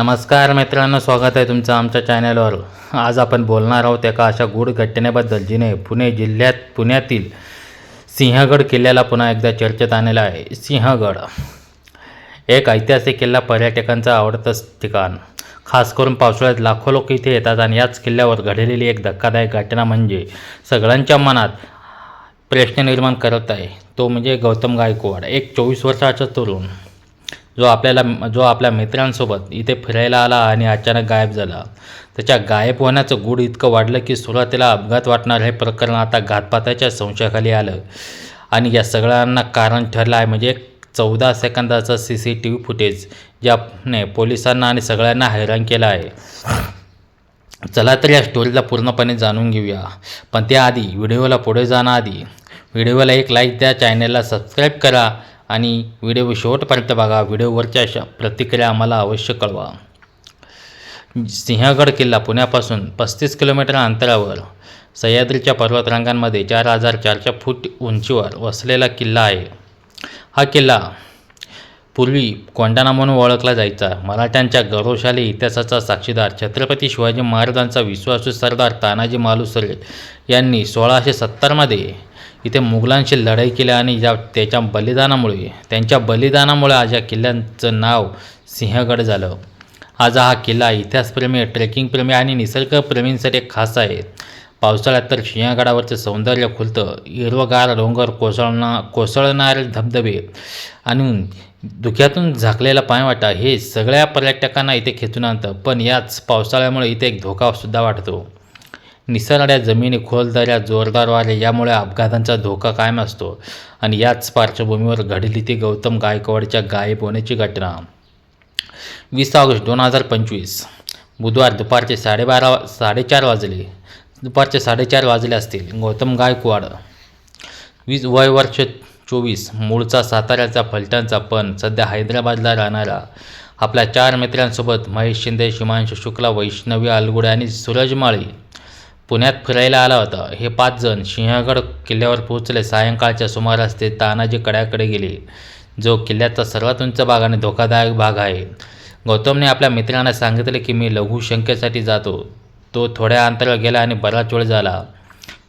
नमस्कार मित्रांनो स्वागत आहे तुमचं आमच्या चॅनलवर आज आपण बोलणार आहोत एका अशा गूढ घटनेबद्दल जिने पुणे जिल्ह्यात पुण्यातील सिंहगड किल्ल्याला पुन्हा एकदा चर्चेत आणलेला आहे. सिंहगड एक ऐतिहासिक किल्ला पर्यटकांचं आवडतं ठिकाण. खास करून पावसाळ्यात लाखो लोक इथे येतात आणि याच किल्ल्यावर घडलेली एक धक्कादायक घटना म्हणजे सगळ्यांच्या मनात प्रश्न निर्माण करत आहे. तो म्हणजे गौतम गायकवाड एक चोवीस वर्षाचा तरुण. जो आपल्याला जो आपल्या मित्रांसोबत इथे फिरायला आला आणि अचानक गायब झाला. त्याच्या गायब होण्याचं गूढ इतकं वाढलं की सुरुवातीला अपघात वाटणार हे प्रकरण आता घातपाताच्या संशयाखाली आलं. आणि या सगळ्यांना कारण ठरलं आहे म्हणजे चौदा सेकंदाचं C C T V footage ज्याने पोलिसांना आणि सगळ्यांना हैराण केलं आहे. चला तर या स्टोरीला पूर्णपणे जाणून घेऊया. पण त्याआधी व्हिडिओला पुढे जाण्याआधी व्हिडिओला एक लाईक द्या चॅनलला सबस्क्राईब करा आणि व्हिडिओ शेवटपर्यंत बघा. व्हिडिओवरच्या अशा प्रतिक्रिया आम्हाला अवश्य कळवा. सिंहगड किल्ला पुण्यापासून पस्तीस किलोमीटर अंतरावर सह्याद्रीच्या पर्वतरांगांमध्ये चार हजार चारशे फूट उंचीवर वसलेला किल्ला आहे. हा किल्ला पूर्वी कोंडाणा म्हणून ओळखला जायचा. मराठ्यांच्या गौरवशाली इतिहासाचा साक्षीदार छत्रपती शिवाजी महाराजांचा विश्वासू सरदार तानाजी मालुसरे यांनी सोळाशे सत्तरमध्ये इथे मुघलांशी लढाई केली आणि ज्या त्याच्या बलिदानामुळे त्यांच्या बलिदानामुळे आज या किल्ल्यांचं नाव सिंहगड झालं. आज हा किल्ला इतिहासप्रेमी ट्रेकिंगप्रेमी आणि निसर्गप्रेमींसाठी खास आहे. पावसाळ्यात तर सिंहगडावरचं सौंदर्य खुलतं. हिरवगार डोंगर कोसळणा कोसळणारे धबधबे आणि धुक्यातून झाकलेला पायवाटा हे सगळ्या पर्यटकांना इथे खेचून आणतं. पण याच पावसाळ्यामुळे इथे एक धोकासुद्धा वाटतो. निसरड्या जमिनी खोल दऱ्या जोरदार वारे यामुळे अपघातांचा धोका कायम असतो. आणि याच पार्श्वभूमीवर घडली ती गौतम गायकवाडच्या गायब होण्याची घटना. वीस ऑगस्ट दोन हजार पंचवीस. बुधवार दुपारचे साडेबारा साडेचार वाजले. दुपारचे साडेचार वाजले असतील. गौतम गायकवाड. वीस वय वर्ष चोवीस. मूळचा साताऱ्याचा फलटणचा पण सध्या हैदराबादला राहणारा. आपल्या चार मित्रांसोबत महेश शिंदे शिमांश शुक्ला वैष्णवी अलगुडे आणि सूरज माळी पुण्यात फिरायला आला होता. हे पाच जण सिंहगड किल्ल्यावर पोहोचले. सायंकाळच्या सुमारास ते तानाजी कड्याकडे गेले. जो किल्ल्याचा सर्वात उंच भाग आणि धोकादायक भाग आहे. गौतमने आपल्या मित्रांना सांगितले की मी लघुशंकेसाठी जातो. तो थोड्या अंतरावर गेला आणि बराच वेळ झाला.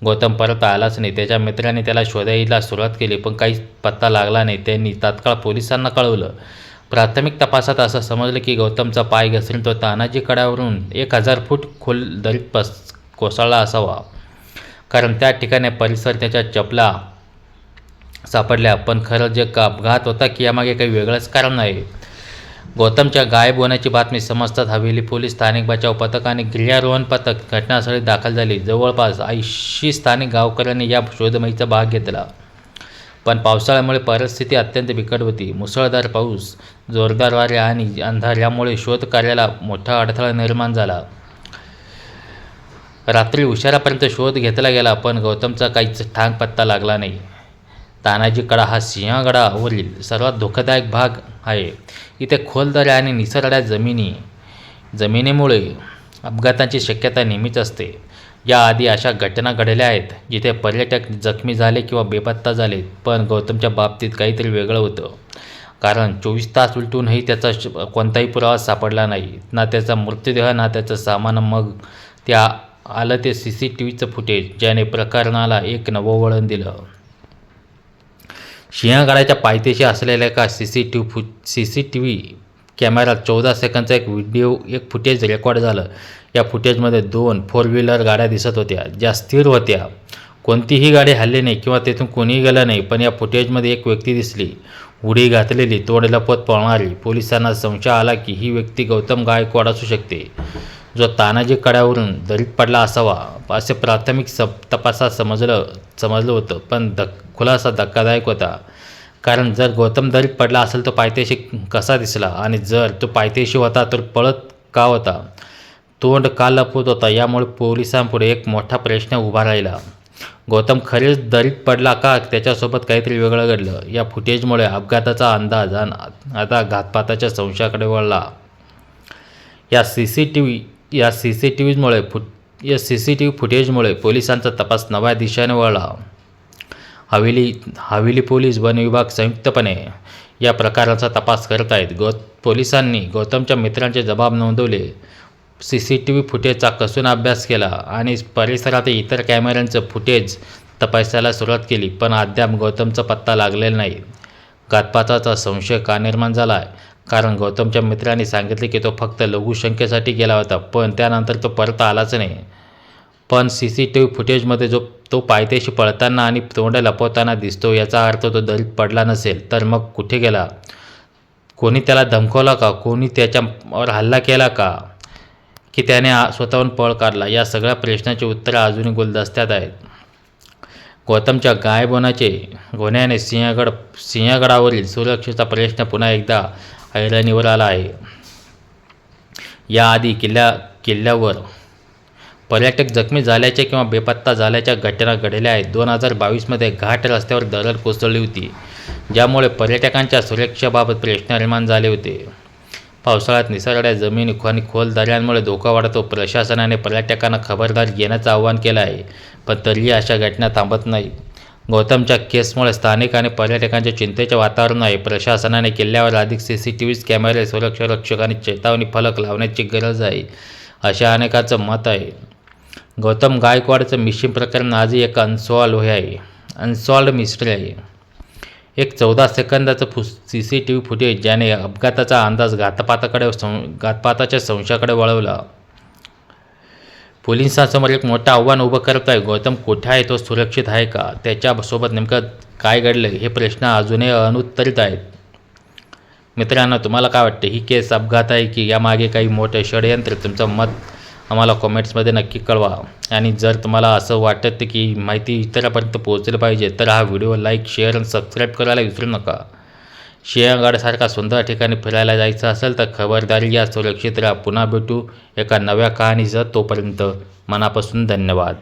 गौतम परत आलाच नाही. त्याच्या मित्राने त्याला शोधायला सुरुवात केली पण काहीच पत्ता लागला नाही. त्यांनी तात्काळ पोलिसांना कळवलं. प्राथमिक तपासात असं समजलं की गौतमचा पाय घसरून तो तानाजी कड्यावरून एक हजार फूट खोल दरीत पस कोसळला असावा. कारण त्या ठिकाणी परिसर त्याच्या चपला सापडल्या. पण खरं जे का अपघात होता की यामागे काही वेगळंच कारण आहे गौतमच्या गायब होण्याची बातमी समजतात हवेली पोलीस स्थानिक बचाव पथक आणि गिर्यारोहण पथक घटनास्थळी दाखल झाली. जवळपास ऐंशी स्थानिक गावकऱ्यांनी या शोधमोहीचा भाग घेतला. पण पावसाळ्यामुळे परिस्थिती अत्यंत बिकट होती. मुसळधार पाऊस जोरदार वारे आणि अंधार यामुळे शोधकार्याला मोठा अडथळा निर्माण झाला. रात्री उशिरापर्यंत शोध घेतला गेला पण गौतमचा काहीच ठांग पत्ता लागला नाही. तानाजी कडा हा सिंहगडावरील सर्वात धोकादायक भाग आहे. इथे खोल दऱ्या आणि निसरड्या जमिनी जमिनीमुळे अपघातांची शक्यता नेहमीच असते. याआधी अशा घटना घडल्या आहेत जिथे पर्यटक जखमी झाले किंवा बेपत्ता झाले पण गौतमच्या बाबतीत काहीतरी वेगळं होतं. कारण चोवीस तास उलटूनही त्याचा श कोणताही पुरावा सापडला नाही. ना त्याचा मृतदेह ना त्याचं सामान मग त्या आलं ते सी सी टी व्हीचं फुटेज ज्याने प्रकरणाला एक नवं वळण दिलं. सिंहगडाच्या पायथ्याशी असलेल्या एका सी सी टी फु सी सी टी व्ही कॅमेरात चौदा सेकंदचा एक व्हिडिओ एक फुटेज रेकॉर्ड झालं. या फुटेजमध्ये दोन फोर व्हीलर गाड्या दिसत होत्या ज्या स्थिर होत्या. कोणतीही गाडी हल्ली नाही किंवा तेथून कोणीही गेलं नाही पण या फुटेजमध्ये एक व्यक्ती दिसली. उडी घातलेली तोडलपत पळणारी. पोलिसांना संशय आला की ही व्यक्ती गौतम गायकवाड असू शकते. जो तानाजी कड्यावरून दरीत पडला असावा असे प्राथमिक स तपासात समजलं समजलं होतं. पण धक खुलासा धक्कादायक होता. कारण जर गौतम दरीत पडला असेल तो पायथ्याशी कसा दिसला? आणि जर तो पायथ्याशी होता तर पळत का होता? तोंड का लपवत होता? यामुळे पोलिसांपुढे एक मोठा प्रश्न उभा राहिला. गौतम खरेच दरीत पडला का? त्याच्यासोबत काहीतरी वेगळं घडलं. या फुटेजमुळे अपघाताचा अंदाज आणि आता घातपाताच्या संशयाकडे वळला. या सी सी टी व्ही या सी सी टी व्हीमुळे फुट या सी सी टी व्ही फुटेजमुळे पोलिसांचा तपास नव्या दिशेने वळला. हवेली हवेली पोलीस वन विभाग संयुक्तपणे या प्रकाराचा तपास करत आहेत गौ पोलिसांनी गौतमच्या मित्रांचे जबाब नोंदवले. सी सी टी व्ही फुटेजचा कसून अभ्यास केला आणि परिसरात इतर कॅमेऱ्यांचं फुटेज तपासायला सुरुवात केली पण अद्याप गौतमचा पत्ता लागलेला नाही. घातपाताचा संशय का निर्माण झाला आहे कारण गौतमच्या मित्रांनी सांगितले की तो फक्त लघुशंकेसाठी गेला होता पण त्यानंतर तो परत आलाच नाही. पण सी सी टी व्ही फुटेजमध्ये जो तो पायथ्याशी पळताना आणि तोंड लपवताना दिसतो याचा अर्थ तो दरीत पडला नसेल तर मग कुठे गेला? कोणी त्याला धमकवला का? कोणी त्याच्यावर हल्ला केला का? की त्याने स्वतःहून पळ काढला? या सगळ्या प्रश्नाची उत्तरं अजूनही गुलदस्त्यात आहेत. गौतमच्या गायबोनाचे होण्याचे गुन्ह्याने सिंहगड सिंहगडावरील सुरक्षेचा प्रश्न पुन्हा एकदा ऐरणीवर आला आहे. याआधी किल्ल्या किल्ल्यावर पर्यटक जखमी झाल्याच्या किंवा बेपत्ता झाल्याच्या घटना घडल्या आहेत. दोन हजार बावीसमध्ये घाट रस्त्यावर दरड कोसळली होती ज्यामुळे पर्यटकांच्या सुरक्षेबाबत प्रश्न निर्माण झाले होते. पावसाळ्यात निसरड्या जमिनी आणि खोल दऱ्यांमुळे धोका वाढतो. प्रशासनाने पर्यटकांना खबरदारी घेण्याचं आवाहन केलं आहे पण तरीही अशा घटना थांबत नाहीत. गौतमच्या केसमुळे स्थानिक आणि पर्यटकांच्या चिंतेचे वातावरण आहे. प्रशासनाने किल्ल्यावर अधिक सी सी टी व्ही कॅमेरे सुरक्षारक्षक आणि चेतावणी फलक लावण्याची गरज आहे अशा अनेकांचं मत आहे. गौतम गायकवाडचं मिशिंग प्रकरण आजही एक अनसॉल्व हे आहे. अनसॉल्ड मिस्ट्री आहे. एक चौदा सेकंदाचं फु C C T V footage ज्याने अपघाताचा अंदाज घातपाताकडे सं घातपाताच्या संशयाकडे वळवला. पोलिसांसमोर एक मोठं आव्हान उभं करत आहे. गौतम कुठे आहे? तो सुरक्षित आहे का? त्याच्यासोबत नेमकं काय घडलं हे प्रश्न अजूनही अनुत्तरित आहेत. मित्रांनो तुम्हाला काय वाटतं? ही केस अपघात आहे की यामागे काही मोठं षडयंत्र? तुमचं मत आम्हाला कॉमेंट्समध्ये नक्की कळवा. आणि जर तुम्हाला असं वाटतं की माहिती इतरांपर्यंत पोहोचली पाहिजे तर हा व्हिडिओ लाईक शेअर आणि सबस्क्राईब करायला विसरू नका. सिंहगडसारख्या सुंदर ठिकाणी फिरायला जायचं असेल तर खबरदारी या सुरक्षित राहा पुन्हा भेटू एका नव्या कहाणीसह तोपर्यंत मनापासून धन्यवाद.